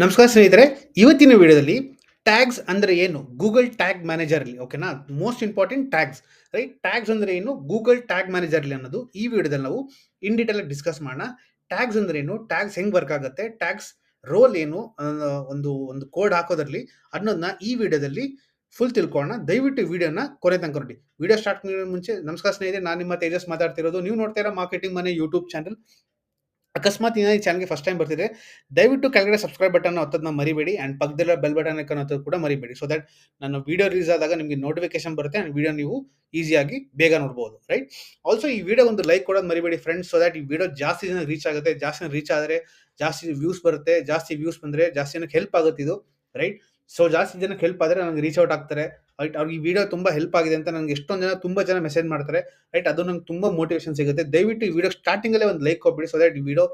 ನಮಸ್ಕಾರ ಸ್ನೇಹಿತರೆ, ಇವತ್ತಿನ ವಿಡಿಯೋದಲ್ಲಿ ಟ್ಯಾಗ್ಸ್ ಅಂದರೆ ಏನು? ಗೂಗಲ್ ಟ್ಯಾಗ್ ಅಲ್ಲಿ ಓಕೆನಾ most important tags right tags ಅಂದರೆ ಏನು? ಗೂಗಲ್ ಟ್ಯಾಗ್ ಮ್ಯಾನೇಜರ್ಲಿ ಅನ್ನೋದು ಈ ವಿಡಿಯೋದಲ್ಲಿ ನಾವು ಇನ್ ಡೀಟೇಲ್ ಡಿಸ್ಕಸ್ ಮಾಡೋಣ. ಟ್ಯಾಗ್ಸ್ ಅಂದರೆ ಏನು? ಟ್ಯಾಗ್ಸ್ ಹೆಂಗೆ ವರ್ಕ್ ಆಗುತ್ತೆ? ಟ್ಯಾಗ್ಸ್ ರೋಲ್ ಏನು? ಒಂದು ಒಂದು ಕೋಡ್ ಹಾಕೋದ್ರಲ್ಲಿ ಅನ್ನೋದನ್ನ ಈ ವಿಡಿಯೋದಲ್ಲಿ ಫುಲ್ ತಿಳ್ಕೊಳ್ಳೋಣ. ದಯವಿಟ್ಟು ವಿಡಿಯೋನ ಕೊನೆ ತನಕ ನೋಡಿ. ವಿಡಿಯೋ ಸ್ಟಾರ್ಟ್ ಮುಂಚೆ ನಮಸ್ಕಾರ ಸ್ನೇಹಿತರೆ, ನಾನು ನಿಮ್ಮ ತೇಜಸ್ ಮಾತಾಡ್ತಿರೋದು. ನೀವು ನೋಡ್ತಾ ಇರೋ ಮಾರ್ಕೆಟಿಂಗ್ ಮನೆ ಯೂಟ್ಯೂಬ್ ಚಾನಲ್ ಅಕಸ್ಮಾತ್ ಏನಾದ್ರು ಈ ಚಾನಲ್ಗೆ ಫಸ್ಟ್ ಟೈಮ್ ಬರ್ತಿದೆ ದಯವಿಟ್ಟು ಕೆಳಗಡೆ ಸಬ್ಸ್ಕ್ರೈಬ್ ಬಟನ್ ಒತ್ತೋದನ್ನ ಮರಿಬೇಡಿ ಆ್ಯಂಡ್ ಪಕ್ಕದಲ್ಲಿರೋ ಬೆಲ್ ಬಟನ್ ಒತ್ತೋದು ಕೂಡ ಮರಿಬೇಡಿ. ಸೊ ದಟ್ ನನ್ನ ವಿಡಿಯೋ ರಿಲೀಸ್ ಆದಾಗ ನಿಮಗೆ ನೋಟಿಫಿಕೇಶನ್ ಬರುತ್ತೆ ಆ್ಯಂಡ್ ವೀಡಿಯೋ ನೀವು ಈಸಿಯಾಗಿ ಬೇಗ ನೋಡ್ಬೋದು ರೈಟ್ ಆಲ್ಸೋ ಈ ವಿಡಿಯೋ ಒಂದು ಲೈಕ್ ಕೊಡೋದು ಮರಿಬೇಡಿ ಫ್ರೆಂಡ್ಸ್ ಸೊ ದಟ್ ಈ ವಿಡಿಯೋ ಜಾಸ್ತಿ ಜನ ರೀಚ್ ಆಗುತ್ತೆ, ಜಾಸ್ತಿ ಜನ ರೀಚ್ ಆದರೆ, ಜಾಸ್ತಿ ವ್ಯೂಸ್ ಬರುತ್ತೆ, ಜಾಸ್ತಿ ವ್ಯೂಸ್ ಬಂದರೆ, ಜಾಸ್ತಿ ಜನಕ್ಕೆ ಹೆಲ್ಪ್ ಆಗುತ್ತೆ ಇದು ರೈಟ್ ಸೊ ಜಾಸ್ತಿ ಜನಕ್ಕೆ ಹೆಲ್ಪ್ ಆದರೆ ನನಗೆ ರೀಚ್ ಔಟ್ ಆಗ್ತಾರೆ. ರೈಟ್ ಅವ್ರಿಗೆ ಈ ವಿಡಿಯೋ ತುಂಬ ಹೆಲ್ಪ್ ಆಗಿದೆ ಅಂತ ನನಗೆ ಎಷ್ಟೊಂದು ಜನ ತುಂಬ ಜನ ಮೆಸೇಜ್ ಮಾಡ್ತಾರೆ. ರೈಟ್ ಅದು ನಂಗೆ ತುಂಬ ಮೋಟಿವೇಶನ್ ಸಿಗುತ್ತೆ. ದಯವಿಟ್ಟು ಈ ವಿಡಿಯೋ ಸ್ಟಾರ್ಟಿಂಗಲ್ಲೇ ಒಂದು ಲೈಕ್ ಕೊಟ್ಬಿಡಿ ಸೊ ದಟ್ ಈ ವಿಡಿಯೋ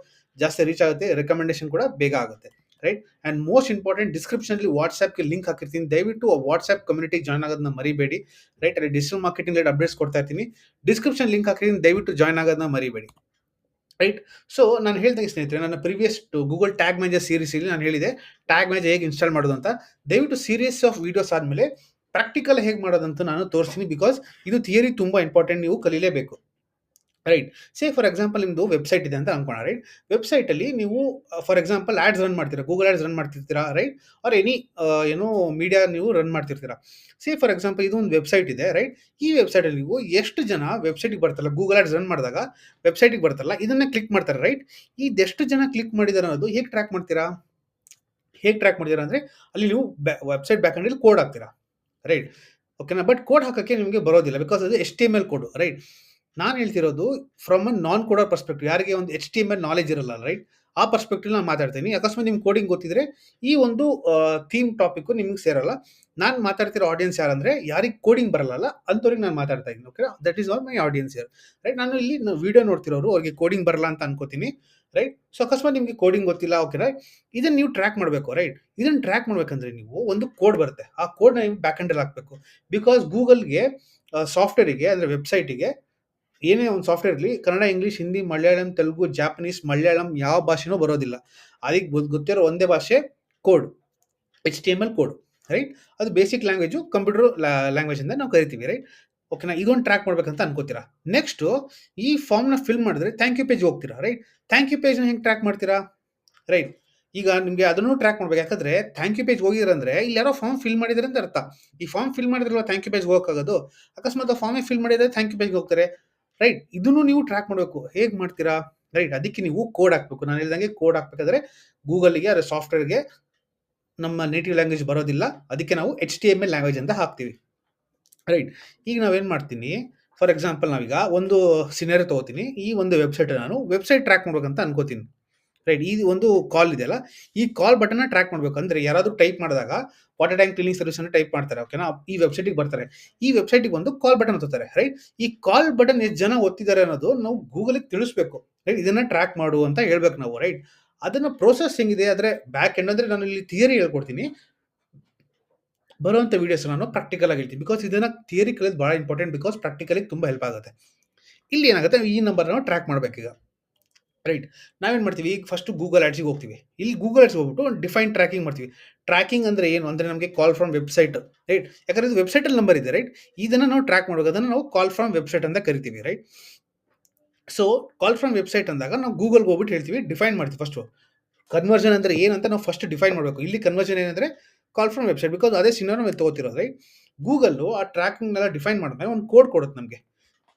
ಜಾಸ್ತಿ ರೀಚ್ ಆಗುತ್ತೆ ರೆಕಮೆಂಡೇಶನ್ ಕೂಡ ಬೇಗ ಆಗುತ್ತೆ. ರೈಟ್ ಆ್ಯಂಡ್ ಮೋಸ್ಟ್ ಇಂಪಾರ್ಟೆಂಟ್ ಡಿಸ್ಕ್ರಿಪ್ಷನಲ್ಲಿ ವಾಟ್ಸ್ಆ್ಯಪ್ಗೆ ಲಿಂಕ್ ಹಾಕಿರ್ತೀನಿ. ದಯವಿಟ್ಟು ಆ ವಾಟ್ಸ್ಆ್ಯಪ್ ಕಮ್ಯುನಿಟಿ ಜಾಯ್ನ್ ಆಗೋದನ್ನ ಮರಿಬೇಡಿ. ರೈಟ್ ಅಲ್ಲಿ ಡಿಜಿಟಲ್ ಮಾರ್ಕೆಟಿಂಗ್ ರೇಟ್ ಅಪ್ಡೇಟ್ಸ್ ಕೊಡ್ತಾ ಇರ್ತೀನಿ. ಡಿಸ್ಕ್ರಿಪ್ಷನ್ ಲಿಂಕ್ ಹಾಕಿರ್ತೀನಿ. ದಯವಿಟ್ಟು ಜಾಯ್ನ್ ಆಗೋದನ್ನ ಮರಿಬೇಡಿ. ರೈಟ್ ಸೊ ನಾನು ಹೇಳ್ದಂಗೆ ಸ್ನೇಹಿತರೆ, ನನ್ನ previous Google tag manager series ಇಲ್ಲಿ ನಾನು ಹೇಳಿದೆ. ಟ್ಯಾಗ್ ಮ್ಯಾನೇಜರ್ ಹೇಗೆ ಇನ್ಸ್ಟಾಲ್ ಮಾಡೋದು ಅಂತ. ದಯವಿಟ್ಟು ಸೀರೀಸ್ ಆಫ್ ವಿಡಿಯೋಸ್ ಆದಮೇಲೆ ಪ್ರಾಕ್ಟಿಕಲ್ ಹೇಗೆ ಮಾಡೋದಂತ ನಾನು ತೋರಿಸ್ತೀನಿ ಬಿಕಾಸ್ ಇದು ಥಿಯರಿ ತುಂಬ ಇಂಪಾರ್ಟೆಂಟ್ ನೀವು ಕಲೀಲೇಬೇಕು. ರೈಟ್ ಸೇ ಫಾರ್ ಎಕ್ಸಾಂಪಲ್ ನಿಮ್ಮದು ವೆಬ್ಸೈಟ್ ಇದೆ ಅಂತ ಅನ್ಕೋಣ ರೈಟ್ ವೆಬ್ಸೈಟಲ್ಲಿ ನೀವು ಫಾರ್ ಎಕ್ಸಾಂಪಲ್ ಆ್ಯಡ್ಸ್ ರನ್ ಮಾಡ್ತೀರಾ ಗೂಗಲ್ ಆ್ಯಡ್ಸ್ ರನ್ ಮಾಡ್ತಿರ್ತೀರಾ ರೈಟ್ ಆರ್ ಎನಿ ಏನೋ ಮೀಡಿಯಾ ನೀವು ರನ್ ಮಾಡ್ತಿರ್ತೀರಾ. ಸೇ ಫಾರ್ ಎಕ್ಸಾಂಪಲ್ ಇದು ಒಂದು ವೆಬ್ಸೈಟ್ ಇದೆ ರೈಟ್ ಈ ವೆಬ್ಸೈಟಲ್ಲಿ ನೀವು ಎಷ್ಟು ಜನ ವೆಬ್ಸೈಟಿಗೆ ಬರ್ತಾರಲ್ಲ ಗೂಗಲ್ ಆ್ಯಡ್ಸ್ ರನ್ ಮಾಡಿದಾಗ ವೆಬ್ಸೈಟಿಗೆ ಬರ್ತಾರಲ್ಲ, ಇದನ್ನೇ ಕ್ಲಿಕ್ ಮಾಡ್ತಾರೆ ರೈಟ್ ಇದೆಷ್ಟು ಜನ ಕ್ಲಿಕ್ ಮಾಡಿದಾರೆ ಅನ್ನೋದು ಹೇಗೆ ಟ್ರ್ಯಾಕ್ ಮಾಡ್ತೀರಾ? ಹೇಗೆ ಟ್ರ್ಯಾಕ್ ಮಾಡ್ತೀರಾ ಅಂದರೆ ಅಲ್ಲಿ ನೀವು ಬ್ಯಾ ವೆಬ್ಸೈಟ್ ಬ್ಯಾಕಂಡಲ್ಲಿ ಕೋಡ್ ಹಾಕ್ತೀರಾ. ರೈಟ್ ಓಕೆನಾ ಬಟ್ ಕೋಡ್ ಹಾಕೋಕ್ಕೆ ನಿಮಗೆ ಬರೋದಿಲ್ಲ ಬಿಕಾಸ್ ಅದು H T M L code right ನಾನು ಹೇಳ್ತಿರೋದು from a non coder perspective ಯಾರಿಗೆ ಒಂದು H T M L knowledge ಇರಲ್ಲ ರೈಟ್ ಆ ಪರ್ಸ್ಪೆಕ್ಟಿವ್ ನಾನು ಮಾತಾಡ್ತೀನಿ. ಅಕಸ್ಮಾತ್ ನಿಮ್ಗೆ ಕೋಡಿಂಗ್ ಗೊತ್ತಿದ್ರೆ, ಈ ಒಂದು ಥೀಮ್ ಟಾಪಿಕ್ಕು ನಿಮ್ಗೆ ಸೇರಲ್ಲ. ನಾನು ಮಾತಾಡ್ತಿರೋ ಆಡಿಯನ್ಸ್ ಯಾರಂದ್ರೆ, ಯಾರಿಗೆ ಕೋಡಿಂಗ್ ಬರಲ್ಲ ಅಂಥವ್ರಿಗೆ ನಾನು ಮಾತಾಡ್ತಾ ಇದ್ದೀನಿ okay that is all my audience here right ನಾನು ಇಲ್ಲಿ ವಿಡಿಯೋ ನೋಡ್ತಿರೋರು, ಅವ್ರಿಗೆ ಕೋಡಿಂಗ್ ಬರಲ್ಲ ಅಂತ ಅನ್ಕೋತೀನಿ. ರೈಟ್ ಸೊ ಅಕಸ್ಮಾತ್ ನಿಮಗೆ ಕೋಡಿಂಗ್ ಗೊತ್ತಿಲ್ಲ ಓಕೆ ರೈಟ್ ಇದನ್ನು ನೀವು ಟ್ರ್ಯಾಕ್ ಮಾಡಬೇಕು ರೈಟ್ ಇದನ್ನು ಟ್ರ್ಯಾಕ್ ಮಾಡ್ಬೇಕಂದ್ರೆ ನೀವು ಒಂದು ಕೋಡ್ ಬರುತ್ತೆ. ಆ ಕೋಡ್ನ ನೀವು ಬ್ಯಾಕ್ ಹ್ಯಾಂಡಲ್ಲಿ ಹಾಕಬೇಕು. ಬಿಕಾಸ್ ಗೂಗಲ್ಗೆ ಸಾಫ್ಟ್ವೇರಿಗೆ ಅಂದರೆ ವೆಬ್ಸೈಟಿಗೆ ಏನೇ ಒಂದು ಸಾಫ್ಟ್ವೇರ್ ಇರಲಿ, ಕನ್ನಡ ಇಂಗ್ಲೀಷ್ ಹಿಂದಿ ಮಲಯಾಳಂ, ತೆಲುಗು ಜಾಪನೀಸ್ ಮಲಯಾಳಂ ಯಾವ ಭಾಷೆನೂ ಬರೋದಿಲ್ಲ. ಅದಕ್ಕೆ ಗೊತ್ತಿರೋ ಒಂದೇ ಭಾಷೆ code H T M L code right ಅದು ಬೇಸಿಕ್ ಲ್ಯಾಂಗ್ವೇಜು ಕಂಪ್ಯೂಟರ್ ಲ್ಯಾಂಗ್ವೇಜ್ ಅಂತ ನಾವು ಕರಿತೀವಿ ರೈಟ್ ಓಕೆನಾ ಇದೊಂದು ಟ್ರ್ಯಾಕ್ ಮಾಡ್ಬೇಕಂತ ಅನ್ಕೋತೀರಾ? ನೆಕ್ಸ್ಟು ಈ ಫಾರ್ಮ್ನ ಫಿಲ್ ಮಾಡಿದ್ರೆ ಥ್ಯಾಂಕ್ ಯು ಪೇಜ್ ಹೋಗ್ತೀರಾ ರೈಟ್ ಥ್ಯಾಂಕ್ ಯು ಪೇಜ್ನ ಹೆಂಗೆ ಟ್ರ್ಯಾಕ್ ಮಾಡ್ತೀರಾ? ರೈಟ್ ಈಗ ನಿಮಗೆ ಅದನ್ನು ಟ್ರ್ಯಾಕ್ ಮಾಡ್ಬೇಕು. ಯಾಕಂದ್ರೆ ಥ್ಯಾಂಕ್ ಯು ಪೇಜ್ ಹೋಗಿದ್ರಂದ್ರೆ ಇಲ್ಲಿ ಯಾರೋ ಫಾರ್ಮ್ ಫಿಲ್ ಮಾಡಿದ್ರೆ ಅಂತ ಅರ್ಥ. ಈ ಫಾರ್ಮ್ ಫಿಲ್ ಮಾಡಿದ್ರಲ್ಲ ಥ್ಯಾಂಕ್ ಯು ಪೇಜ್ ಹೋಗೋಕ್ಕಾಗೋದು? ಅಕಸ್ಮಾತ್ ಫಾರ್ಮೇ ಫಿಲ್ ಮಾಡಿದ್ರೆ ಥ್ಯಾಂಕ್ ಯು ಪೇಜ್ಗೆ ಹೋಗ್ತಾರೆ. ರೈಟ್ ಇದನ್ನು ನೀವು ಟ್ರ್ಯಾಕ್ ಮಾಡಬೇಕು. ಹೇಗೆ ಮಾಡ್ತೀರಾ? ರೈಟ್ ಅದಕ್ಕೆ ನೀವು ಕೋಡ್ ಹಾಕಬೇಕು. ನಾನು ಹೇಳ್ದಂಗೆ ಕೋಡ್ ಹಾಕ್ಬೇಕಾದ್ರೆ ಗೂಗಲ್ಗೆ ಅದರ ಸಾಫ್ಟ್ವೇರ್ಗೆ ನಮ್ಮ ನೇಟಿವ್ ಲ್ಯಾಂಗ್ವೇಜ್ ಬರೋದಿಲ್ಲ. ಅದಕ್ಕೆ ನಾವು H T M L language ಅಂತ ಹಾಕ್ತೀವಿ. ರೈಟ್ ಈಗ ನಾವೇನು ಮಾಡ್ತೀನಿ? ಫಾರ್ ಎಕ್ಸಾಂಪಲ್ ನಾವೀಗ ಒಂದು ಸಿನೇರಿ ತೊಗೋತೀನಿ. ಈ ಒಂದು ವೆಬ್ಸೈಟ್ ನಾನು ವೆಬ್ಸೈಟ್ ಟ್ರ್ಯಾಕ್ ಮಾಡ್ಬೇಕಂತ ಅನ್ಕೋತೀನಿ. ರೈಟ್ ಈ ಒಂದು ಕಾಲ್ ಇದೆಯಲ್ಲ ಈ ಕಾಲ್ ಬಟನ್ನ ಟ್ರ್ಯಾಕ್ ಮಾಡಬೇಕು. ಅಂದರೆ ಯಾರಾದರೂ ಟೈಪ್ ಮಾಡಿದಾಗ ವಾಟರ್ ಟ್ಯಾಂಕ್ ಕ್ಲೀನಿಂಗ್ ಸರ್ವಿಸ್ ಅನ್ನು ಟೈಪ್ ಮಾಡ್ತಾರೆ ಓಕೆನಾ ಈ ವೆಬ್ಸೈಟಿಗೆ ಬರ್ತಾರೆ. ಈ ವೆಬ್ಸೈಟಿಗೆ ಒಂದು ಕಾಲ್ ಬಟನ್ ಒತ್ತಾರೆ ರೈಟ್ ಈ ಕಾಲ್ ಬಟನ್ ಎಷ್ಟು ಜನ ಒತ್ತಿದ್ದಾರೆ ಅನ್ನೋದು ನಾವು ಗೂಗಲಿಗೆ ತಿಳಿಸ್ಬೇಕು ರೈಟ್ ಇದನ್ನ ಟ್ರ್ಯಾಕ್ ಮಾಡು ಅಂತ ಹೇಳ್ಬೇಕು ನಾವು ರೈಟ್ ಅದನ್ನ ಪ್ರೋಸೆಸ್ ಹೆಂಗಿದೆ? ಆದರೆ ಬ್ಯಾಕ್ ಎಂಡ್ ಅಂದರೆ ನಾನು ಇಲ್ಲಿ ಥಿಯರಿ ಹೇಳ್ಕೊಡ್ತೀನಿ ಬರುವಂಥ ವೀಡಿಯೋಸ್ ನಾನು ಪ್ರಾಕ್ಟಿಕಲ್ ಆಗಿ ಹೇಳ್ತೀನಿ. ಬಿಕಾಸ್ ಇದನ್ನ ಥಿಯರಿ ಕಲಿಯೋದು ಭಾಳ ಇಂಪಾರ್ಟೆಂಟ್ ಬಿಕಾಸ್ ಪ್ರಾಕ್ಟಿಕಲಿ ತುಂಬ ಹೆಲ್ಪ್ ಆಗುತ್ತೆ. ಇಲ್ಲಿ ಏನಾಗುತ್ತೆ? ಈ ನಂಬರ್ ನಾವು ಟ್ರ್ಯಾಕ್ ಮಾಡಬೇಕೀಗ. ರೈಟ್ ನಾವೇನು ಮಾಡ್ತೀವಿ? ಈಗ ಫಸ್ಟ್ ಗೂಗಲ್ ಆ್ಯಡ್ಸಿಗೆ ಹೋಗ್ತೀವಿ. ಇಲ್ಲಿ ಗೂಗಲ್ ಆ್ಯಡ್ಸ್ ಹೋಗ್ಬಿಟ್ಟು ಡಿಫೈನ್ ಟ್ರ್ಯಾಕಿಂಗ್ ಮಾಡ್ತೀವಿ. ಟ್ರ್ಯಾಕಿಂಗ್ ಅಂದರೆ ಏನು? ಅಂದರೆ ನಮಗೆ ಕಾಲ್ ಫ್ರಮ್ ವೆಬ್ಸೈಟ್ ರೈಟ್ ಯಾಕಂದರೆ ಇದು ವೆಬ್ಸೈಟಲ್ಲಿ ನಂಬರ್ ಇದೆ ರೈಟ್ ಇದನ್ನು ನಾವು ಟ್ರ್ಯಾಕ್ ಮಾಡಬೇಕು. ಅದನ್ನು ನಾವು ಕಾಲ್ ಫ್ರಮ್ ವೆಬ್ಸೈಟ್ ಅಂತ ಕರಿತೀವಿ right so call from website ಅಂದಾಗ ನಾವು ಗೂಗಲ್ಗೆ ಹೋಗ್ಬಿಟ್ಟು ಹೇಳ್ತೀವಿ ಡಿಫೈನ್ ಮಾಡ್ತೀವಿ ಫಸ್ಟು ಕನ್ವರ್ಷನ್ ಅಂದರೆ ಏನಂತ ನಾವು ಫಸ್ಟ್ ಡಿಫೈನ್ ಮಾಡಬೇಕು. ಇಲ್ಲಿ ಕನ್ವರ್ಷನ್ ಏನಂದರೆ ಕಾಲ್ ಫ್ರಮ್ ವೆಬ್ಸೈಟ್ ಬಿಕಾಸ್ ಅದೇ ಸಿನಿಮಾ ನಾವು ತೊಗೋತಿರೋದು ರೈಟ್ ಗೂಗಲ್ಲು ಆ ಟ್ರ್ಯಾಕಿಂಗ್ನೆಲ್ಲ ಡಿಫೈನ್ ಮಾಡಿದ್ಮೇಲೆ ಒಂದು ಕೋಡ್ ಕೊಡುತ್ತೆ ನಮಗೆ.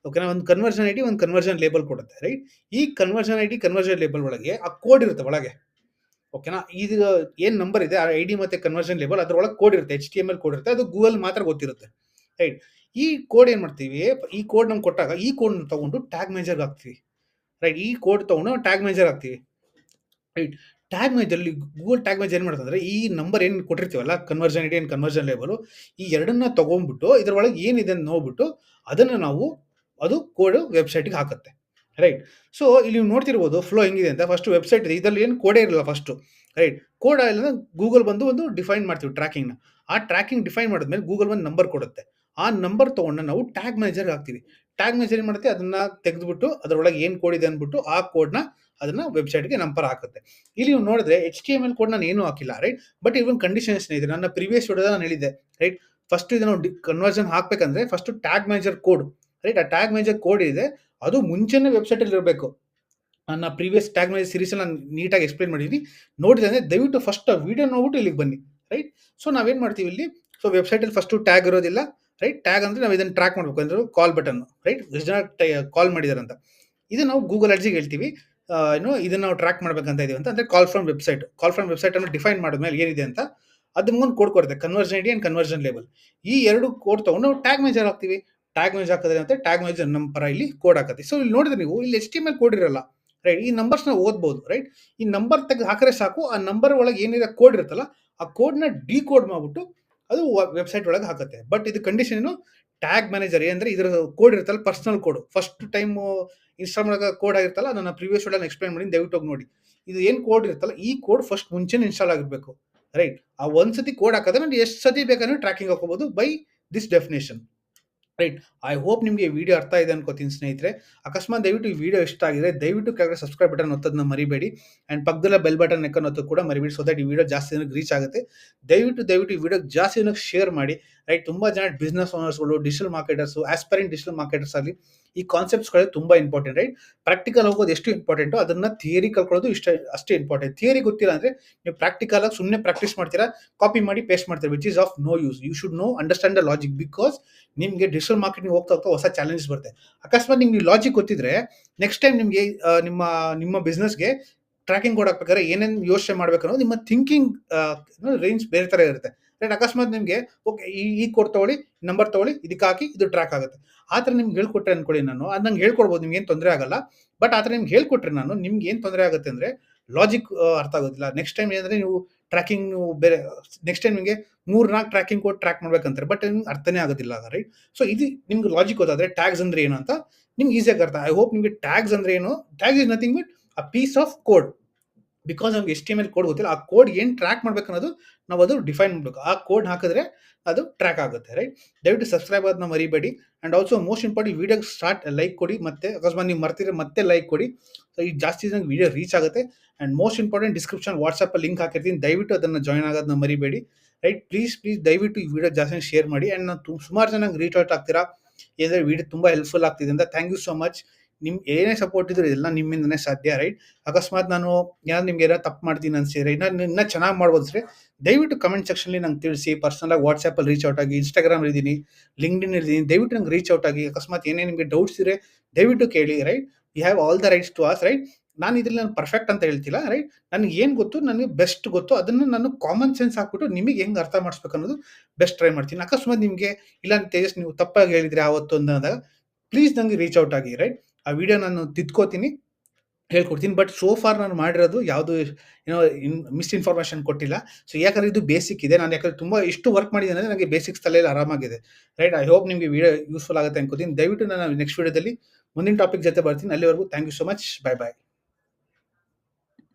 ಓಕೆನಾ ಒಂದು ಕನ್ವರ್ಷನ್ ಐ ಒಂದು ಕನ್ವರ್ಷನ್ ಲೇಬಲ್ ಕೊಡುತ್ತೆ ರೈಟ್ ಈ ಕನ್ವರ್ಷನ್ ಐ ಕನ್ವರ್ಷನ್ ಲೇಬಲ್ ಒಳಗೆ ಆ ಕೋಡ್ ಇರುತ್ತೆ ಒಳಗೆ. ಓಕೆನಾ ಇದು ಏನು ನಂಬರ್ ಇದೆ, ಆ ಐ ಡಿ ಮತ್ತು ಕನ್ವರ್ಷನ್ ಲೇಬಲ್ ಅದರೊಳಗೆ ಕೋಡ್ ಇರುತ್ತೆ H T M L code ಇರುತ್ತೆ, ಅದು ಗೂಗಲ್ ಮಾತ್ರ ಗೊತ್ತಿರುತ್ತೆ ರೈಟ್ ಈ ಕೋಡ್ ಏನು ಮಾಡ್ತೀವಿ, ಈ ಕೋಡ್ ನಮ್ಗೆ ಕೊಟ್ಟಾಗ, ಈ ಕೋಡ್ನ ತೊಗೊಂಡು ಟ್ಯಾಗ್ ಮೇಜರ್ಗೆ ಹಾಕ್ತೀವಿ ರೈಟ್ ಈ ಕೋಡ್ ತೊಗೊಂಡು ಟ್ಯಾಗ್ ಮೇಜರ್ ಹಾಕ್ತೀವಿ ರೈಟ್ ಟ್ಯಾಗ್ ಮೇಜಲ್ಲಿ ಗೂಗಲ್ ಟ್ಯಾಗ್ ಮೇಜ್ ಏನು ಮಾಡ್ತಂದ್ರೆ, ಈ ನಂಬರ್ ಏನು ಕೊಟ್ಟಿರ್ತೀವಲ್ಲ ಕನ್ವರ್ಷನ್ ಐಡಿ ಏನು ಕನ್ವರ್ಷನ್ ಲೇಬಲು ಈ ಎರಡನ್ನ ತೊಗೊಂಡ್ಬಿಟ್ಟು ಇದರೊಳಗೆ ಏನಿದೆ ಅಂತ ನೋಡ್ಬಿಟ್ಟು ಅದನ್ನು ನಾವು ಅದು ಕೋಡ್ ವೆಬ್ಸೈಟ್ಗೆ ಹಾಕುತ್ತೆ ರೈಟ್ ಸೊ ಇಲ್ಲಿ ನೀವು ನೋಡ್ತಿರ್ಬೋದು ಫ್ಲೋ ಹೆಂಗಿದೆ ಅಂತ. ಫಸ್ಟ್ ವೆಬ್ಸೈಟ್ ಇದೆ. ಇದರಲ್ಲಿ ಏನು ಕೋಡೇ ಇರಲ್ಲ ಫಸ್ಟು ರೈಟ್ ಕೋಡ್ ಇಲ್ಲ ಗೂಗಲ್ ಬಂದು ಒಂದು ಡಿಫೈನ್ ಮಾಡ್ತೀವಿ ಟ್ರ್ಯಾಕಿಂಗ್ನ ಆ ಟ್ರ್ಯಾಕಿಂಗ್ ಡಿಫೈನ್ ಮಾಡಿದ್ಮೇಲೆ ಗೂಗಲ್ ಒಂದು ನಂಬರ್ ಕೊಡುತ್ತೆ. ಆ ನಂಬರ್ ತೊಗೊಂಡು ನಾವು ಟ್ಯಾಗ್ ಮ್ಯಾನೇಜರ್ಗೆ ಹಾಕ್ತೀವಿ. ಟ್ಯಾಗ್ ಮ್ಯಾನೇಜರ್ ಏನು ಮಾಡುತ್ತೆ? ಅದನ್ನ ತೆಗೆದುಬಿಟ್ಟು ಅದರೊಳಗೆ ಏನು ಕೋಡ್ ಇದೆ ಅಂದ್ಬಿಟ್ಟು ಆ ಕೋಡ್ನ ಅದನ್ನ ವೆಬ್ಸೈಟ್ಗೆ ನಂಬರ್ ಹಾಕುತ್ತೆ. ಇಲ್ಲಿ ನೀವು ನೋಡಿದ್ರೆ H T M L code ನಾನು ಏನೂ ಹಾಕಿಲ್ಲ ರೈಟ್ ಬಟ್ ಇವನ್ ಕಂಡೀಷನ್ಸ್ ಇದೆ. ನನ್ನ ಪ್ರಿವಿಯಸ್ ವಿಡಿಯೋದ ನಾನು ಹೇಳಿದ್ದೆ ರೈಟ್ ಫಸ್ಟ್ ಇದನ್ನು conversion ಹಾಕಬೇಕಂದ್ರೆ first tag manager code right ಆ ಟ್ಯಾಗ್ ಮೇಜರ್ ಕೋಡ್ ಇದೆ. ಅದು ಮುಂಚೆನೇ ವೆಬ್ಸೈಟಲ್ಲಿ ಇರಬೇಕು. ನನ್ನ ಪ್ರೀವಿಯಸ್ ಟ್ಯಾಗ್ ಮೇಜರ್ ಸೀರೀಸ್ ನಾನು ನೀಟಾಗಿ ಎಕ್ಸ್ಪ್ಲೈನ್ ಮಾಡಿದ್ದೀನಿ ನೋಡಿದ್ರೆ ಅಂದರೆ ದಯವಿಟ್ಟು ಫಸ್ಟ್ ವಿಡಿಯೋ ನೋಡ್ಬಿಟ್ಟು ಇಲ್ಲಿಗೆ ಬನ್ನಿ. ರೈಟ್ ಸೊ ನಾವೇನು ಮಾಡ್ತೀವಿ ಇಲ್ಲಿ? ಸೊ ವೆಬ್ಸೈಟಲ್ಲಿ ಫಸ್ಟು ಟ್ಯಾಗ್ ಇರೋದಿಲ್ಲ. ರೈಟ್ ಟ್ಯಾಗ್ ಅಂದರೆ ನಾವು ಇದನ್ನು ಟ್ರ್ಯಾಕ್ ಮಾಡಬೇಕು. ಅಂದ್ರೆ ಕಾಲ್ ಬಟನ್ ರೈಟ್ ಎಷ್ಟು ಜನ ಕಾಲ್ ಮಾಡಿದಾರೆ ಅಂತ ಇದು ನಾವು ಗೂಗಲ್ ಅರ್ಜಿಗೆ ಹೇಳ್ತೀವಿ. ಏನು ಇದನ್ನ ನಾವು ಟ್ರ್ಯಾಕ್ ಮಾಡ್ಬೇಕಂತ ಇದೀವಿ ಅಂತ. ಅಂದ್ರೆ call from website call from website ಅನ್ನು ಡಿಫೈನ್ ಮಾಡಿದ್ಮೇಲೆ ಏನಿದೆ ಅಂತ. ಅದು ಮುಂದೆ ಕೋಡ್ ಕೊಡುತ್ತೆ. Conversion ID and conversion label ಈ ಎರಡು ಕೋಡ್ ತಗೊಂಡು ನಾವು ಟ್ಯಾಗ್ ಮೇಜರ್ ಹಾಕ್ತೀವಿ ಟ್ಯಾಗ್ ಮೇಜ್ ಹಾಕಿದ್ರೆ ಅಂತ ಟ್ಯಾಗ್ ಮ್ಯಾನೇಜರ್ ನಮ್ಮ ಪರ ಇಲ್ಲಿ ಕೋಡ್ ಹಾಕತ್ತೆ. ಸೊ ಇಲ್ಲಿ ನೋಡಿದ್ರೆ ನೀವು ಇಲ್ಲಿ ಎಚ್ ಟಿ ಮೇಲೆ ಕೋಡ್ ಇರಲ್ಲ ರೈಟ್ ಈ ನಂಬರ್ಸ್ನ ಓದ್ಬೋದು ರೈಟ್ ಈ ನಂಬರ್ ತೆಗೆದು ಹಾಕಿದ್ರೆ ಸಾಕು, ಆ ನಂಬರ್ ಒಳಗೆ ಏನಿದೆ ಕೋಡ್ ಇರುತ್ತಲ್ಲ, ಆ ಕೋಡ್ನ ಡಿ ಕೋಡ್ ಮಾಡ್ಬಿಟ್ಟು ಅದು ವೆಬ್ಸೈಟ್ ಒಳಗೆ ಹಾಕುತ್ತೆ. ಬಟ್ ಇದು ಕಂಡೀಷನ್ ಏನು? ಟ್ಯಾಗ್ ಮ್ಯಾನೇಜರ್ ಏನಂದ್ರೆ ಇದರ ಕೋಡ್ ಇರುತ್ತಲ್ಲ personal code first time install ಒಳಗೆ ಕೋಡ್ ಆಗಿರ್ತಲ್ಲ ನನ್ನ ಪ್ರಿವಿಯಸ್ ಒಳಗೆ ಎಕ್ಸ್ಪ್ಲೈನ್ ಮಾಡಿ, ದಯವಿಟ್ಟು ಹೋಗಿ ನೋಡಿ. ಇದು ಏನು ಕೋಡ್ ಇರುತ್ತಲ್ಲ, ಈ ಕೋಡ್ ಫಸ್ಟ್ ಮುಂಚೆನೇ ಇನ್ಸ್ಟಾಲ್ ಆಗಿರಬೇಕು ರೈಟ್ ಆ ಒಂದ್ಸತಿ ಕೋಡ್ ಹಾಕಿದ್ರೆ ನಾನು ಎಷ್ಟು ಸತಿ ಬೇಕಾದ್ರೆ ಟ್ರ್ಯಾಕಿಂಗ್ ಹಾಕೋಬಹುದು by this definition right I hope ನಿಮಗೆ ವಿಡಿಯೋ ಅರ್ಥ ಇದೆ ಅನ್ಕೋತೀನಿ ಸ್ನೇಹಿತರೆ. ಅಕಸ್ಮಾತ್ ದಯವಿಟ್ಟು ಈ ವಿಡಿಯೋ ಇಷ್ಟ ಆಗಿದೆ ದಯವಿಟ್ಟು ಕೆಳಗಡೆ ಸಬ್ಸ್ಕ್ರೈಬ್ ಬಟನ್ ಒತ್ತೋದನ್ನ ಮರಿಬೇಡಿ. ಆ್ಯಂಡ್ ಪಕ್ಕದಲ್ಲೇ ಬೆಲ್ ಬಟನ್ ನೆಕ್ಕನ್ನು ಒತ್ತೋದು ಕೂಡ ಮರಿಬೇಡಿ ಸೊ ದಟ್ ಈ ವಿಡಿಯೋ ಜಾಸ್ತಿ ಜನಕ್ಕೆ ರೀಚ್ ಆಗುತ್ತೆ. ದಯವಿಟ್ಟು ದಯವಿಟ್ಟು ಈ ವಿಡಿಯೋ ಜಾಸ್ತಿ ಜನಕ್ಕೆ ಶೇರ್ ಮಾಡಿ. ರೈಟ್ ತುಂಬ ಜನ business ಓನರ್ಸ್ಗಳು digital marketers aspiring digital marketers ಆಗಲಿ, ಈ ಕಾನ್ಸೆಪ್ಟ್ಸ್ಗಳೇ ತುಂಬ ಇಂಪಾರ್ಟೆಂಟ್ ರೈಟ್ ಪ್ರಾಕ್ಟಿಕಲ್ ಹೋಗೋದು ಎಷ್ಟು ಇಂಪಾರ್ಟೆಂಟು ಅದನ್ನ ಥಿಯರಿ ಕಲ್ಕೊಳ್ಳೋದು ಇಷ್ಟ, ಅಷ್ಟೇ ಇಂಪಾರ್ಟೆಂಟ್ ಥಿಯರಿ ಗೊತ್ತಿಲ್ಲ ಅಂದರೆ ನೀವು ಪ್ರಾಕ್ಟಿಕಲ್ ಆಗಿ ಸುಮ್ಮನೆ ಪ್ರಾಕ್ಟೀಸ್ ಮಾಡ್ತೀರಾ ಕಾಪಿ ಮಾಡಿ ಪೇಸ್ಟ್ ಮಾಡ್ತೀರಾ which is of no use you should know understand the logic because ನಿಮಗೆ ಡಿಜಿಟಲ್ ಮಾರ್ಕೆಟಿಂಗ್ ಹೋಗ್ತಾ ಹೋಗ್ತಾ ಹೊಸ ಚಾಲೆಂಜಸ್ ಬರುತ್ತೆ. ಅಕಸ್ಮಾತ್ ನಿಮ್ಗೆ ಲಾಜಿಕ್ ಗೊತ್ತಿದ್ರೆ ನೆಕ್ಸ್ಟ್ ಟೈಮ್ ನಿಮಗೆ ನಿಮ್ಮ ನಿಮ್ಮ ಬಿಸ್ನೆಸ್ಗೆ ಟ್ರ್ಯಾಕಿಂಗ್ ಕೋಡ್ ಬೇಕಾದ್ರೆ ಏನೇನು ಯೋಚನೆ ಮಾಡ್ಬೇಕು ಅನ್ನೋದು ನಿಮ್ಮ ಥಿಂಕಿಂಗ್ ರೇಂಜ್ ಬೇರೆ ಥರ ಇರುತ್ತೆ. ರೈಟ್ ಅಕಸ್ಮಾತ್ ನಿಮಗೆ ಓಕೆ ಈ ಕೋಡ್ ತಗೊಳ್ಳಿ ನಂಬರ್ ತಗೊಳ್ಳಿ, ಇದಕ್ಕೆ ಹಾಕಿ ಇದು ಟ್ರ್ಯಾಕ್ ಆಗುತ್ತೆ. ಆ ಥರ ನಿಮ್ಗೆ ಹೇಳ್ಕೊಟ್ರೆ ಅಂದ್ಕೊಳ್ಳಿ ನಾನು. ಅದು ನಂಗೆ ಹೇಳ್ಕೊಡ್ಬೋದು, ನಿಮ್ಗೆ ಏನು ತೊಂದರೆ ಆಗಲ್ಲ. ಬಟ್ ಆ ಥರ ನಿಮ್ಗೆ ಹೇಳ್ಕೊಟ್ರೆ ನಾನು, ನಿಮ್ಗೆ ಏನು ತೊಂದರೆ ಆಗುತ್ತೆ ಅಂದರೆ ಲಾಜಿಕ್ ಅರ್ಥ ಆಗೋದಿಲ್ಲ. ನೆಕ್ಸ್ಟ್ ಟೈಮ್ ಏನಂದರೆ ನೀವು ಟ್ರ್ಯಾಕಿಂಗ್ ಬೇರೆ ನೆಕ್ಸ್ಟ್ ಟೈಮ್ ನಿಮಗೆ ಮೂರು ನಾಲ್ಕು ಟ್ರ್ಯಾಕಿಂಗ್ ಕೋಡ್ ಟ್ರ್ಯಾಕ್ ಮಾಡ್ಬೇಕಂತಾರೆ. ಬಟ್ ನಿಮ್ಗೆ ಅರ್ಥನೇ ಆಗೋದಿಲ್ಲ ರೈಟ್ ಸೊ ಇದು ನಿಮ್ಗೆ ಲಾಜಿಕ್ ಗೊತ್ತಾದ್ರೆ ಟ್ಯಾಗ್ಸ್ ಅಂದರೆ ಏನು ಅಂತ ನಿಮ್ಗೆ ಈಸಿಯಾಗಿ ಅರ್ಥ. ಐ ಹೋಪ್ ನಿಮಗೆ ಟ್ಯಾಗ್ಸ್ ಅಂದರೆ ಏನು? Tag is nothing but a piece of code because ನಮ್ಗೆ S T M L code ಗೊತ್ತಿಲ್ಲ, ಆ ಕೋಡ್ ಏನು ಟ್ರ್ಯಾಕ್ ಮಾಡ್ಬೇಕು ಅನ್ನೋದು ನಾವು ಅದು ಡಿಫೈನ್ ಮಾಡಬೇಕು. ಆ ಕೋಡ್ ಹಾಕಿದ್ರೆ ಅದು ಟ್ರ್ಯಾಕ್ ಆಗುತ್ತೆ ರೈಟ್ ದಯವಿಟ್ಟು ಸಬ್ಸ್ಕ್ರೈಬ್ ಆದ್ನ ಮರಿಬೇಡಿ. And also most important video start like ಕೊಡಿ, ಮತ್ತೆ ಅಕಸ್ಮಾತ್ ನೀವು ಮರ್ತಿದ್ರೆ ಮತ್ತೆ ಲೈಕ್ ಕೊಡಿ. ಸೊ ಈ ಜಾಸ್ತಿ ಜನ ವೀಡಿಯೋ ರೀಚ್ ಆಗುತ್ತೆ. ಆ್ಯಂಡ್ ಮೋಸ್ಟ್ ಇಂಪಾರ್ಟೆಂಟ್ ಡಿಸ್ಕ್ರಿಪ್ಷನ್ ವಾಟ್ಸಪ್ಪಲ್ಲಿ ಲಿಂಕ್ ಹಾಕಿರ್ತೀನಿ. ದಯವಿಟ್ಟು ಅದನ್ನು ಜಾಯ್ನ್ ಆಗೋದನ್ನ ಮರಿಬೇಡಿ ರೈಟ್ ಪ್ಲೀಸ್ ಪ್ಲೀಸ್ ದಯವಿಟ್ಟು ಈ ವೀಡಿಯೋ ಜಾಸ್ತಿ ಶೇರ್ ಮಾಡಿ. ಆ್ಯಂಡ್ ನಾನು ಸುಮಾರು ಜನಕ್ಕೆ ರೀಚ್ ಔಟ್ ಆಗ್ತೀರಾ? ಏನಾದ್ರೆ ವೀಡಿಯೋ ತುಂಬ ಹೆಲ್ಪ್ಫುಲ್ ಆಗ್ತಿದೆ ಅಂತ. ಥ್ಯಾಂಕ್ ಯು ಸೊ ಮಚ್ ನಿಮ್ ಏನೇ ಸಪೋರ್ಟ್ ಇದ್ರೆ ಇದೆಲ್ಲ ನಿಮ್ಮಿಂದನೇ ಸಾಧ್ಯ ರೈಟ್ ಅಕಸ್ಮಾತ್ ನಾನು ಏನಾದ್ರು ನಿಮ್ಗೆ ಏನಾದ್ರು ತಪ್ಪು ಮಾಡ್ತೀನಿ ಅನ್ಸಿದ್ರೆ, ಇನ್ನ ಇನ್ನ ಚೆನ್ನಾಗಿ ಮಾಡ್ಬೋದು ಸರಿ ದಯವಿಟ್ಟು ಕಮೆಂಟ್ ಸೆಕ್ಷನ್ಲಿ ನಂಗೆ ತಿಳಿಸಿ ಪರ್ಸನಲ್ ಆಗಿ ವಾಟ್ಸಪ್ಪಲ್ಲಿ ರೀಚ್ ಔಟ್ ಆಗಿ ಇನ್ಸ್ಟಾಗ್ರಾಮ್ ಇದ್ದೀನಿ ಇನ್ ಇದ್ದೀನಿ, ದಯವಿಟ್ಟು ನಂಗೆ ರೀಚ್ ಔಟ್ ಆಗಿ, ಅಕಸ್ಮಾತ್ ಏನೇ ನಿಮಗೆ ಡೌಟ್ಸ್ ಇದ್ರೆ ದಯವಿಟ್ಟು ಕೇಳಿ right you have all the rights to ask right ನಾನು ಇದ್ರಲ್ಲಿ ನಾನು ಪರ್ಫೆಕ್ಟ್ ಅಂತ ಹೇಳ್ತಿಲ್ಲ ರೈಟ್ ನನಗೆ ಏನು ಗೊತ್ತು, ನನಗೆ ಬೆಸ್ಟ್ ಗೊತ್ತು, ಅದನ್ನು ನಾನು ಕಾಮನ್ ಸೆನ್ಸ್ ಹಾಕ್ಬಿಟ್ಟು ನಿಮಗೆ ಹೆಂಗೆ ಅರ್ಥ ಮಾಡಿಸ್ಬೇಕು ಅನ್ನೋದು ಬೆಸ್ಟ್ ಟ್ರೈ ಮಾಡ್ತೀನಿ. ಅಕಸ್ಮಾತ್ ನಿಮಗೆ ಇಲ್ಲ ತೇಜಸ್ ನೀವು ತಪ್ಪಾಗಿ ಹೇಳಿದ್ರೆ ಆವತ್ತು ಅಂದಾಗ ಪ್ಲೀಸ್ ನನಗೆ ರೀಚ್ ಔಟ್ ಆಗಿ ರೈಟ್ ಆ ವಿಡಿಯೋ ನಾನು ತಿದ್ಕೋತೀನಿ, ಹೇಳ್ಕೊಡ್ತೀನಿ. ಬಟ್ ಸೋ ಫಾರ್ ನಾನು ಮಾಡಿರೋದು ಯಾವುದು ಏನೋ ಇನ್ ಮಿಸ್ಇನ್ಫಾರ್ಮೇಷನ್ ಕೊಟ್ಟಿಲ್ಲ. ಸೊ ಯಾಕಂದ್ರೆ ಇದು ಬೇಸಿಕ್ ಇದೆ. ನಾನು ಯಾಕಂದ್ರೆ ತುಂಬ ಇಷ್ಟು ವರ್ಕ್ ಮಾಡಿದ್ದೇನೆ ಅಂದರೆ ನನಗೆ ಬೇಸಿಕ್ಸ್ ತಲೆಯಲ್ಲಿ ಆರಾಮಾಗಿದೆ. ರೈಟ್ ಐ ಹೋಪ್ ನಿಮಗೆ ವಿಡಿಯೋ ಯೂಸ್ಫುಲ್ ಆಗುತ್ತೆ ಅನ್ಕೋತೀನಿ. ದಯವಿಟ್ಟು ನಾನು ನೆಕ್ಸ್ಟ್ ವೀಡಿಯೋದಲ್ಲಿ ಮುಂದಿನ ಟಾಪಿಕ್ ಜೊತೆ ಬರ್ತೀನಿ. ಅಲ್ಲಿವರೆಗೂ thank you so much bye bye